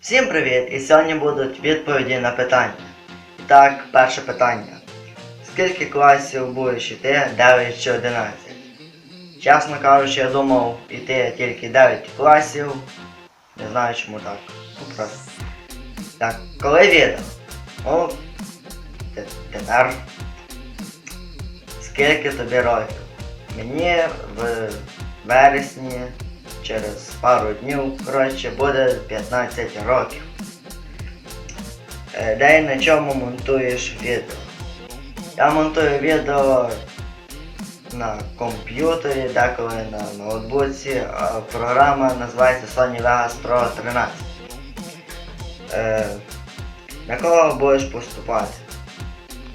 Всім привіт! І сьогодні будуть відповіді на питання. Так, перше питання. Скільки класів будеш йти? 9 чи 11? Чесно кажучи, я думав йти тільки 9 класів. Не знаю чому так. Просто. Так, коли відео? Ну, тепер. Скільки тобі років? Мені в вересні через пару днів, коротше, буде 15 років. Е, Де і на чому монтуєш відео? Я монтую відео на комп'ютері, деколи на ноутбуці, програма називається Sony Vegas Pro 13. Е, на кого будеш поступати?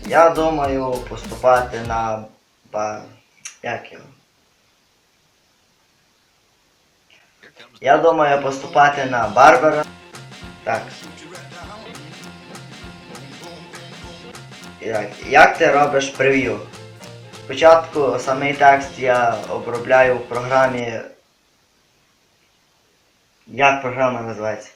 Я думаю поступати на як його? Я думаю поступати на Барбера. Так. Як, як ти робиш прев'ю? Спочатку самий текст я обробляю в програмі. Як програма називається?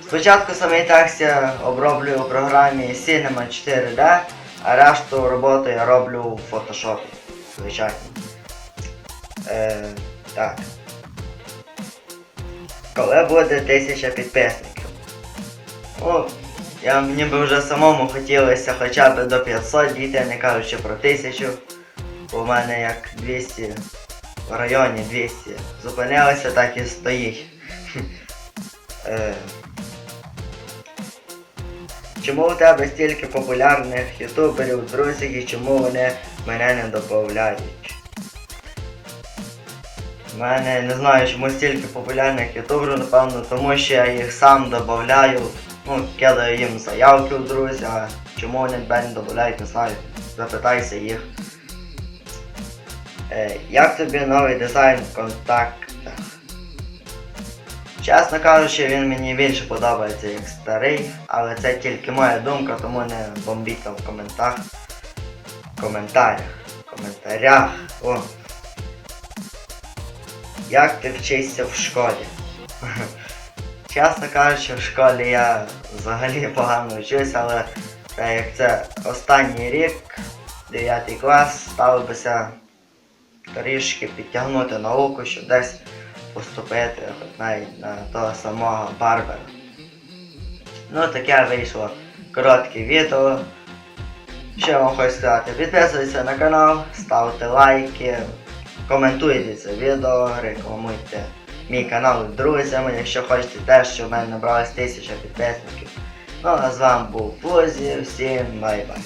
Спочатку самий текст я оброблюю у програмі Cinema 4D, а решту роботи я роблю в Photoshop. Звичайно. Е, так. Коли буде тисяча підписників? Ну, я мені би вже самому хотілося хоча б до 500 дійти, не кажучи про 1000. Бо в мене як 200 в районі 200. Зупинилося, так і стоїть. Е, Чому у тебе стільки популярних ютуберів, друзів і чому вони мене не додають? У мене не знаю, чому стільки популярних ютуберів, напевно, тому що я їх сам додаю, ну, кидаю їм заявки в друзі, а чому вони тебе додають, не знаю. Запитайся їх. Е, як тобі новий дизайн в контактах? Чесно кажучи, він мені більше подобається як старий, але це тільки моя думка, тому не бомбіть там в коментах. Коментарях. Коментарях. О. Як ти вчишся в школі? Чесно кажучи, в школі я взагалі погано вчусь, але так як це останній рік, 9 клас, ставилося трішки підтягнути науку, щоб десь поступити хоч навіть на того самого Барбера. Ну таке вийшло коротке відео. Що вам хочу сказати? Підписуйтесь на канал, ставте лайки, коментуйте це відео, рекламуйте мій канал друзями, якщо хочете теж, щоб в мене набралось тисяча підписників. Ну а з вами був Фузі, всім бай-бай.